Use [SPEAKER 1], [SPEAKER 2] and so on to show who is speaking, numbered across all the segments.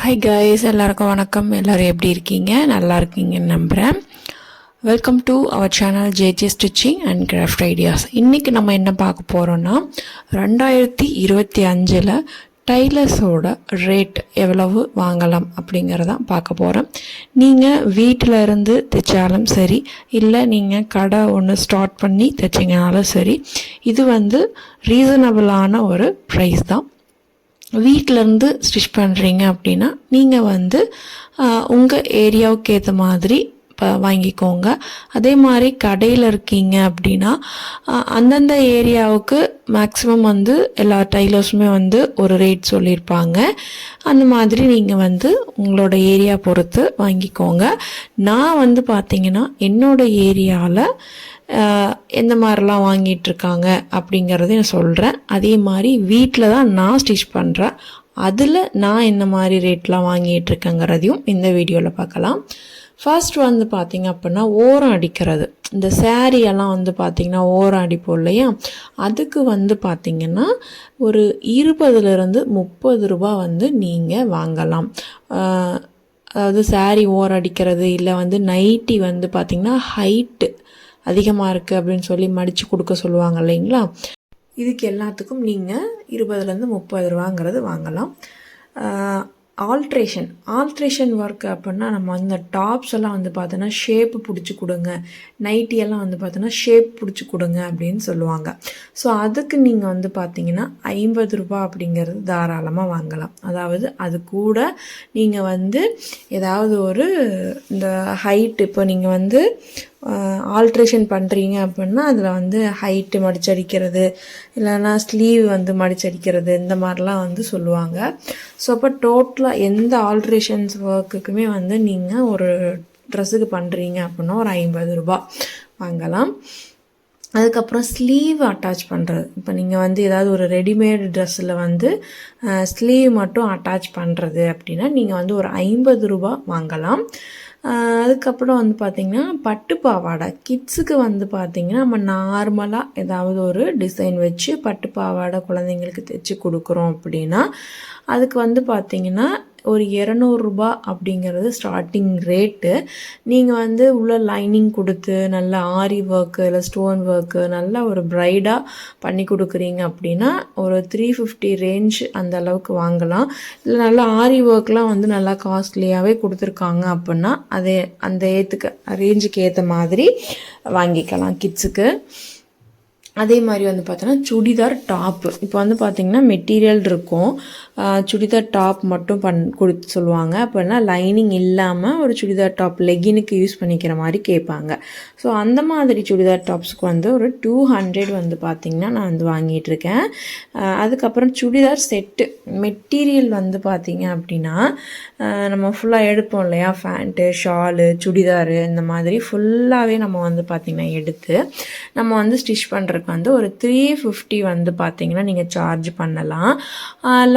[SPEAKER 1] Hi guys எல்லாருக்கும் வணக்கம். எல்லோரும் எப்படி இருக்கீங்க? நல்லா இருக்கீங்கன்னு நம்புகிறேன் welcome to our channel JJ stitching and craft ideas இன்றைக்கி நம்ம என்ன பார்க்க போகிறோன்னா ரெண்டாயிரத்தி இருபத்தி அஞ்சில் டைலர்ஸோட ரேட் எவ்வளவு வாங்கலாம் அப்படிங்கிறதான் பார்க்க போகிறோம் நீங்கள் வீட்டில் இருந்து தைச்சாலும் சரி இல்லை நீங்கள் கடை ஒன்று ஸ்டார்ட் பண்ணி தைச்சிங்கனாலும் சரி இது வந்து ரீசனபிளான ஒரு ப்ரைஸ் தான். வீட்டிலேருந்து ஸ்டிச் பண்ணுறீங்க அப்படின்னா நீங்கள் வந்து உங்கள் ஏரியாவுக்கு ஏற்ற மாதிரி இப்போ வாங்கிக்கோங்க. அதே மாதிரி கடையில் இருக்கீங்க அப்படின்னா அந்தந்த ஏரியாவுக்கு மேக்ஸிமம் வந்து எல்லா டைலர்ஸுமே வந்து ஒரு ரேட் சொல்லியிருப்பாங்க. அந்த மாதிரி நீங்கள் வந்து உங்களோட ஏரியா பொறுத்து வாங்கிக்கோங்க. நான் வந்து பார்த்தீங்கன்னா என்னோட ஏரியாவில் எந்த மாதிரிலாம் வாங்கிட்டுருக்காங்க அப்படிங்கிறத நான் சொல்கிறேன் அதே மாதிரி வீட்டில் தான் நான் ஸ்டிச் பண்ணுறேன் அதில் நான் என்ன மாதிரி ரேட்லாம் வாங்கிட்டு இருக்கேங்கிறதையும் இந்த வீடியோவில் பார்க்கலாம். ஃபர்ஸ்ட் வந்து பார்த்திங்க அப்படின்னா ஓரம் அடிக்கிறது. இந்த சேரீயெல்லாம் வந்து பார்த்திங்கன்னா ஓரம் அடிப்போம் இல்லையா? அதுக்கு வந்து பார்த்தீங்கன்னா ஒரு இருபதுலேருந்து முப்பது ரூபா வந்து நீங்கள் வாங்கலாம். அதாவது saree ஓரம் அடிக்கிறது இல்லை வந்து நைட்டி வந்து பார்த்திங்கன்னா ஹைட்டு அதிகமாக இருக்குது அப்படின்னு சொல்லி மடித்து கொடுக்க சொல்லுவாங்க இல்லைங்களா? இதுக்கு எல்லாத்துக்கும் நீங்கள் இருபதுலேருந்து முப்பது ரூபாங்கிறது வாங்கலாம். ஆல்ட்ரேஷன் ஆல்ட்ரேஷன் ஒர்க் அப்படின்னா நம்ம அந்த டாப்ஸ் எல்லாம் வந்து பார்த்தோன்னா ஷேப் பிடிச்சி கொடுங்க. நைட்டியெல்லாம் வந்து பார்த்தோன்னா ஷேப் பிடிச்சி கொடுங்க அப்படின்னு சொல்லுவாங்க. ஸோ அதுக்கு நீங்கள் வந்து பார்த்தீங்கன்னா ஐம்பது ரூபாய் அப்படிங்கிறது தாராளமாக வாங்கலாம். அதாவது அது கூட நீங்கள் வந்து ஏதாவது ஒரு இந்த ஹைட் இப்போ நீங்கள் வந்து ஆல்ட்ரேஷன் பண்ணுறீங்க அப்படின்னா அதில் வந்து ஹைட்டு மடிச்சடிக்கிறது இல்லைன்னா ஸ்லீவ் வந்து மடிச்சடிக்கிறது இந்த மாதிரிலாம் வந்து சொல்லுவாங்க. ஸோ அப்போ டோட்டலாக எந்த ஆல்ட்ரேஷன்ஸ் ஒர்க்குக்குமே வந்து நீங்கள் ஒரு ட்ரெஸ்ஸுக்கு பண்ணுறீங்க அப்படின்னா ஒரு ஐம்பது ரூபா வாங்கலாம். அதுக்கப்புறம் ஸ்லீவ் அட்டாச் பண்ணுறது இப்போ நீங்கள் வந்து ஏதாவது ஒரு ரெடிமேட் ட்ரெஸ்ஸில் வந்து ஸ்லீவ் மட்டும் அட்டாச் பண்ணுறது அப்படின்னா நீங்கள் வந்து ஒரு ஐம்பது ரூபா வாங்கலாம். அதுக்கப்புறம் வந்து பார்த்திங்கன்னா பட்டு பாவாடை. கிட்ஸுக்கு வந்து பார்த்திங்கன்னா நம்ம நார்மலாக ஏதாவது ஒரு டிசைன் வச்சு பட்டு பாவாடை குழந்தைங்களுக்கு தைச்சி கொடுக்குறோம் அப்படின்னா அதுக்கு வந்து பார்த்திங்கன்னா ஒரு இரநூறுபா அப்படிங்கிறது ஸ்டார்டிங் ரேட்டு நீங்கள் வந்து உள்ள லைனிங் கொடுத்து நல்ல ஆரி ஒர்க்கு இல்லை ஸ்டோன் ஒர்க்கு நல்ல ஒரு ப்ரைடாக பண்ணி கொடுக்குறீங்க அப்படின்னா ஒரு த்ரீ ஃபிஃப்டி ரேஞ்ச் அந்த அளவுக்கு வாங்கலாம். இல்லை நல்லா ஆரி ஒர்க்லாம் வந்து நல்லா காஸ்ட்லியாகவே கொடுத்துருக்காங்க அப்படின்னா அதே அந்த ஏற்றுக்கு ரேஞ்சுக்கு ஏற்ற மாதிரி வாங்கிக்கலாம் கிட்ஸுக்கு அதே மாதிரி வந்து பார்த்தோன்னா சுடிதார் டாப்பு இப்போ வந்து பார்த்திங்கன்னா மெட்டீரியல் இருக்கும். சுடிதார் டாப் மட்டும் பண் கொடுத்து சொல்லுவாங்க. அப்படின்னா லைனிங் இல்லாமல் ஒரு சுடிதார் டாப் லெகினுக்கு யூஸ் பண்ணிக்கிற மாதிரி கேட்பாங்க. ஸோ அந்த மாதிரி சுடிதார் டாப்ஸ்க்கு வந்து ஒரு டூ ஹண்ட்ரட் வந்து பார்த்திங்கன்னா நான் வந்து வாங்கிட்டு இருக்கேன் அதுக்கப்புறம் சுடிதார் செட்டு மெட்டீரியல் வந்து பார்த்திங்க அப்படின்னா நம்ம ஃபுல்லாக எடுப்போம் இல்லையா? ஃபேண்ட்டு ஷாலு சுடிதாரு இந்த மாதிரி ஃபுல்லாகவே நம்ம வந்து பார்த்திங்கன்னா எடுத்து நம்ம வந்து ஸ்டிச் பண்ணுறதுக்கு வந்து ஒரு த்ரீ ஃபிஃப்டி வந்து பார்த்திங்கன்னா நீங்கள் சார்ஜ் பண்ணலாம்.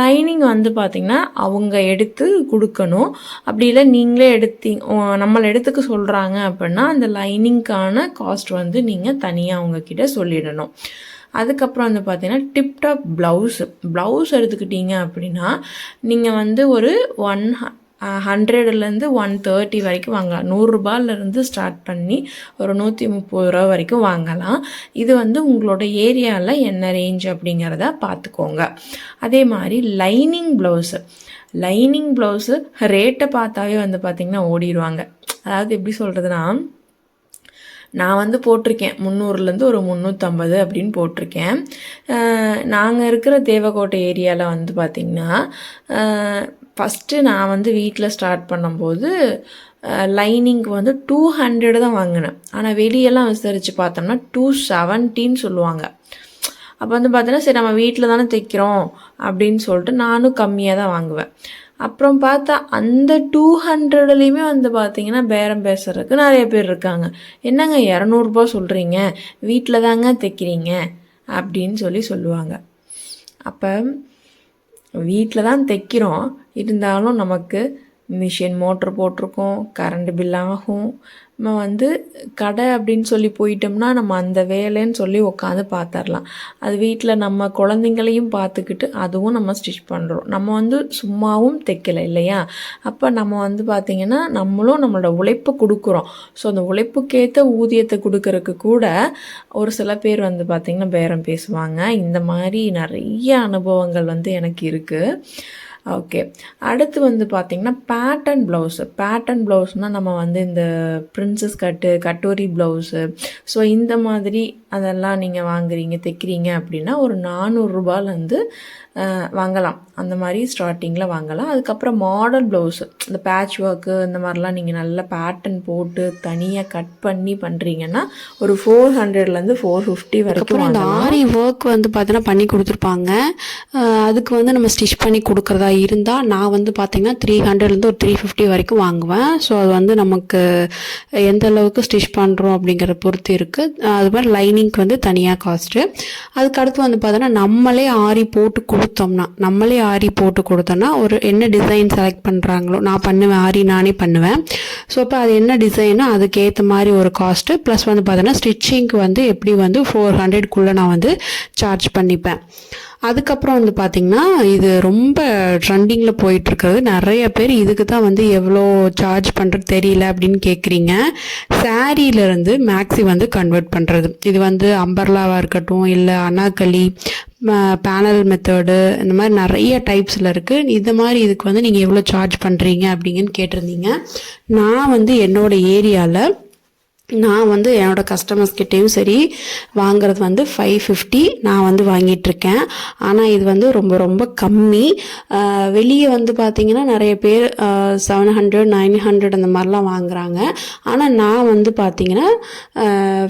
[SPEAKER 1] லைனிங் வந்து பார்த்திங்கன்னா அவங்க எடுத்து கொடுக்கணும். அப்படி இல்லை நீங்களே எடுத்தி ஓ, நம்மளை எடுத்துக்க சொல்கிறாங்க அப்படின்னா அந்த லைனிங்க்கான காஸ்ட் வந்து நீங்கள் தனியாக அவங்கக்கிட்ட சொல்லிடணும். அதுக்கப்புறம் வந்து பார்த்தீங்கன்னா டிப்டாப் ப்ளவுஸு ப்ளவுஸ் எடுத்துக்கிட்டீங்க அப்படின்னா நீங்கள் வந்து ஒரு ஒன் ஹண்ட்ரட்லேருந்து ஒன் தேர்ட்டி வரைக்கும் வாங்கலாம். நூறுரூபாலேருந்து ஸ்டார்ட் பண்ணி ஒரு நூற்றி முப்பது ரூபா வரைக்கும் வாங்கலாம். இது வந்து உங்களோட ஏரியாவில் என்ன ரேஞ்ச் அப்படிங்கிறத பார்த்துக்கோங்க. அதே மாதிரி லைனிங் ப்ளவுஸு லைனிங் ப்ளவுஸு ரேட்டை பார்த்தாவே வந்து பார்த்திங்கன்னா ஓடிடுவாங்க அதாவது எப்படி சொல்கிறதுனா நான் வந்து போட்டிருக்கேன். முந்நூறுலேருந்து ஒரு முந்நூற்றம்பது அப்படின்னு போட்டிருக்கேன். நாங்கள் இருக்கிற தேவக்கோட்டை ஏரியாவில் வந்து பார்த்திங்கன்னா ஃபஸ்ட்டு நான் வந்து வீட்டில் ஸ்டார்ட் பண்ணும்போது லைனிங்க்கு வந்து டூ ஹண்ட்ரடு தான் வாங்கினேன். ஆனால் வெளியெல்லாம் விசாரித்து பார்த்தோம்னா டூ செவன்ட்டின்னு சொல்லுவாங்க. அப்போ வந்து பார்த்தோன்னா சரி நம்ம வீட்டில் தானே தைக்கிறோம் அப்படின்னு சொல்லிட்டு நானும் கம்மியாக தான் வாங்குவேன். அப்புறம் பார்த்தா அந்த டூ ஹண்ட்ரட்லேயுமே வந்து பார்த்தீங்கன்னா பேரம் பேசுறதுக்கு நிறைய பேர் இருக்காங்க. என்னங்க இரநூறுபா சொல்கிறீங்க வீட்டில் தாங்க தைக்கிறீங்க? அப்படின்னு சொல்லி சொல்லுவாங்க. அப்போ வீட்டில் தான் தைக்கிறோம். இருந்தாலும் நமக்கு மிஷின் மோட்ரு போட்டிருக்கோம் கரண்ட் பில் ஆகும். நம்ம வந்து கடை அப்படின்னு சொல்லி போயிட்டோம்னா நம்ம அந்த வேலைன்னு சொல்லி உட்காந்து பார்த்துடலாம் அது வீட்டில் நம்ம குழந்தைங்களையும் பார்த்துக்கிட்டு அதுவும் நம்ம ஸ்டிச் பண்ணுறோம் நம்ம வந்து சும்மாவும் தைக்கலை இல்லையா? அப்போ நம்ம வந்து பார்த்திங்கன்னா நம்மளும் நம்மளோட உழைப்பு கொடுக்குறோம். ஸோ அந்த உழைப்புக்கேற்ற ஊதியத்தை கொடுக்கறக்கு கூட ஒரு சில பேர் வந்து பார்த்திங்கன்னா பேரம் பேசுவாங்க. இந்த மாதிரி நிறைய அனுபவங்கள் வந்து எனக்கு இருக்குது ஓகே அடுத்து வந்து பார்த்திங்கன்னா பேட்டன் ப்ளவுஸு பேட்டன் ப்ளவுஸ்னால் நம்ம வந்து இந்த princess cut katori blouse so இந்த மாதிரி அதெல்லாம் நீங்கள் வாங்குறீங்க தைக்கிறீங்க அப்படின்னா ஒரு நானூறுரூபாலேருந்து வாங்கலாம். அந்த மாதிரி ஸ்டார்டிங்கில் வாங்கலாம். அதுக்கப்புறம் மாடல் ப்ளவுஸு இந்த பேட்ச் ஒர்க்கு இந்த மாதிரிலாம் நீங்கள் நல்ல பேட்டர்ன் போட்டு தனியாக கட் பண்ணி பண்ணுறீங்கன்னா ஒரு ஃபோர் ஹண்ட்ரட்லேருந்து ஃபோர் ஃபிஃப்டி வரைக்கும்
[SPEAKER 2] இந்த ஆரி ஒர்க் வந்து பார்த்தீங்கன்னா பண்ணி கொடுத்துருப்பாங்க. அதுக்கு வந்து நம்ம ஸ்டிச் பண்ணி கொடுக்குறதா இருந்தால் நான் வந்து பார்த்தீங்கன்னா த்ரீ ஹண்ட்ரட்லேருந்து ஒரு த்ரீ ஃபிஃப்டி வரைக்கும் வாங்குவேன். ஸோ அது வந்து நமக்கு எந்த அளவுக்கு ஸ்டிச் பண்ணுறோம் அப்படிங்கிறத பொறுத்து இருக்குது அது மாதிரி லைனிங்க்கு வந்து தனியாக காஸ்ட்டு அதுக்கு அடுத்து வந்து பார்த்தோன்னா நம்மளே ஆரி போட்டு கொடுத்தோம்னா நம்மளே ஆரி போட்டு கொடுத்தோம்னா ஒரு என்ன டிசைன் செலக்ட் பண்ணுறாங்களோ நான் பண்ணுவேன் ஆரி நானே பண்ணுவேன். ஸோ இப்போ அது என்ன டிசைனோ அதுக்கேற்ற மாதிரி ஒரு காஸ்ட்டு ப்ளஸ் வந்து பார்த்தோன்னா ஸ்டிச்சிங்க்கு வந்து எப்படி வந்து ஃபோர் ஹண்ட்ரட்குள்ளே நான் வந்து சார்ஜ் பண்ணிப்பேன். அதுக்கப்புறம் வந்து பார்த்திங்கன்னா இது ரொம்ப ட்ரெண்டிங்கில் போயிட்டுருக்கிறது நிறைய பேர் இதுக்கு தான் வந்து எவ்வளோ சார்ஜ் பண்ணுறது தெரியல அப்படின்னு கேட்குறீங்க சாரீலேருந்து மேக்ஸி வந்து கன்வெர்ட் பண்ணுறது இது வந்து அம்பர்லாவாக இருக்கட்டும் இல்லை அனாக்களி பேனல் மெத்தடு இந்த மாதிரி நிறைய டைப்ஸில் இருக்குது இந்த மாதிரி இதுக்கு வந்து நீங்கள் எவ்வளோ சார்ஜ் பண்ணுறீங்க அப்படிங்கன்னு கேட்டிருந்தீங்க. நான் வந்து என்னோடய ஏரியாவில் நான் வந்து என்னோடய கஸ்டமர்ஸ் கிட்டேயும் சரி வாங்குறது வந்து ஃபைவ் ஃபிஃப்டி நான் வந்து வாங்கிட்டுருக்கேன். ஆனால் இது வந்து ரொம்ப ரொம்ப கம்மி. வெளியே வந்து பார்த்திங்கன்னா நிறைய பேர் செவன் ஹண்ட்ரட் நைன் ஹண்ட்ரட் அந்த மாதிரிலாம் வாங்குறாங்க. ஆனால் நான் வந்து பார்த்திங்கன்னா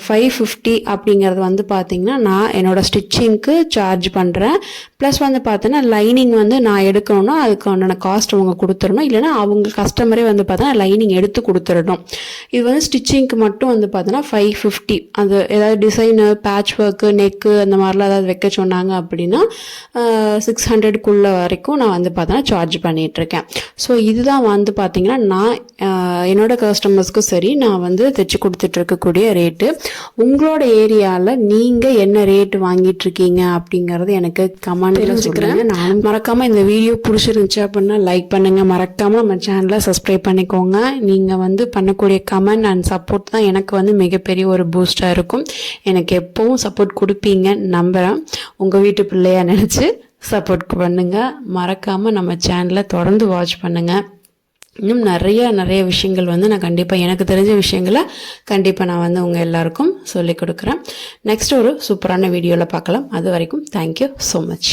[SPEAKER 2] ஃபைவ் ஃபிஃப்டி அப்படிங்கிறது வந்து பார்த்திங்கன்னா நான் என்னோடய ஸ்டிச்சிங்க்கு சார்ஜ் பண்ணுறேன் ப்ளஸ் வந்து பார்த்தோன்னா லைனிங் வந்து நான் எடுக்கணும்னா அதுக்கான காஸ்ட் அவங்க கொடுத்துடணும். இல்லைன்னா அவங்க கஸ்டமரே வந்து பார்த்தோன்னா லைனிங் எடுத்து கொடுத்துடணும். இது வந்து ஸ்டிச்சிங்க்கு மட்டும் வந்து பார்த்தோன்னா ஃபைவ் ஃபிஃப்டி அது ஏதாவது டிசைனு பேட்ச் ஒர்க்கு நெக்கு அந்த மாதிரிலாம் ஏதாவது வைக்க சொன்னாங்க அப்படின்னா சிக்ஸ் ஹண்ட்ரட்குள்ளே வரைக்கும் நான் வந்து பார்த்தோன்னா சார்ஜ் பண்ணிகிட்ருக்கேன் ஸோ இதுதான் வந்து பார்த்தீங்கன்னா நான் என்னோட கஸ்டமர்ஸ்க்கும் சரி நான் வந்து தைச்சு கொடுத்துட்டு இருக்கக்கூடிய ரேட்டு உங்களோட ஏரியாவில் நீங்கள் என்ன ரேட்டு வாங்கிட்டு இருக்கீங்க அப்படிங்கறது எனக்கு கமெண்ட்ல சொல்லுங்க. நானும் மறக்காம இந்த வீடியோ பிடிச்சிருந்துச்சு அப்படின்னா லைக் பண்ணுங்க. மறக்காம நம்ம சேனலை சப்ஸ்கிரைப் பண்ணிக்கோங்க. நீங்க வந்து பண்ணக்கூடிய கமெண்ட் அண்ட் சப்போர்ட் தான் எனக்கு எனக்கு வந்து மிகப்பெரிய ஒரு பூஸ்டாக இருக்கும். எனக்கு எப்போவும் சப்போர்ட் கொடுப்பீங்க நம்புகிறேன் உங்கள் வீட்டு பிள்ளையாக நினச்சி சப்போர்ட் பண்ணுங்கள் மறக்காமல் நம்ம சேனலை தொடர்ந்து வாட்ச் பண்ணுங்கள் இன்னும் நிறைய நிறைய விஷயங்கள் வந்து நான் கண்டிப்பாக எனக்கு தெரிஞ்ச விஷயங்களை கண்டிப்பாக நான் வந்து உங்கள் எல்லாருக்கும் சொல்லிக் கொடுக்குறேன். நெக்ஸ்ட் ஒரு சூப்பரான வீடியோவில் பார்க்கலாம். அது வரைக்கும் தேங்க்யூ ஸோ மச்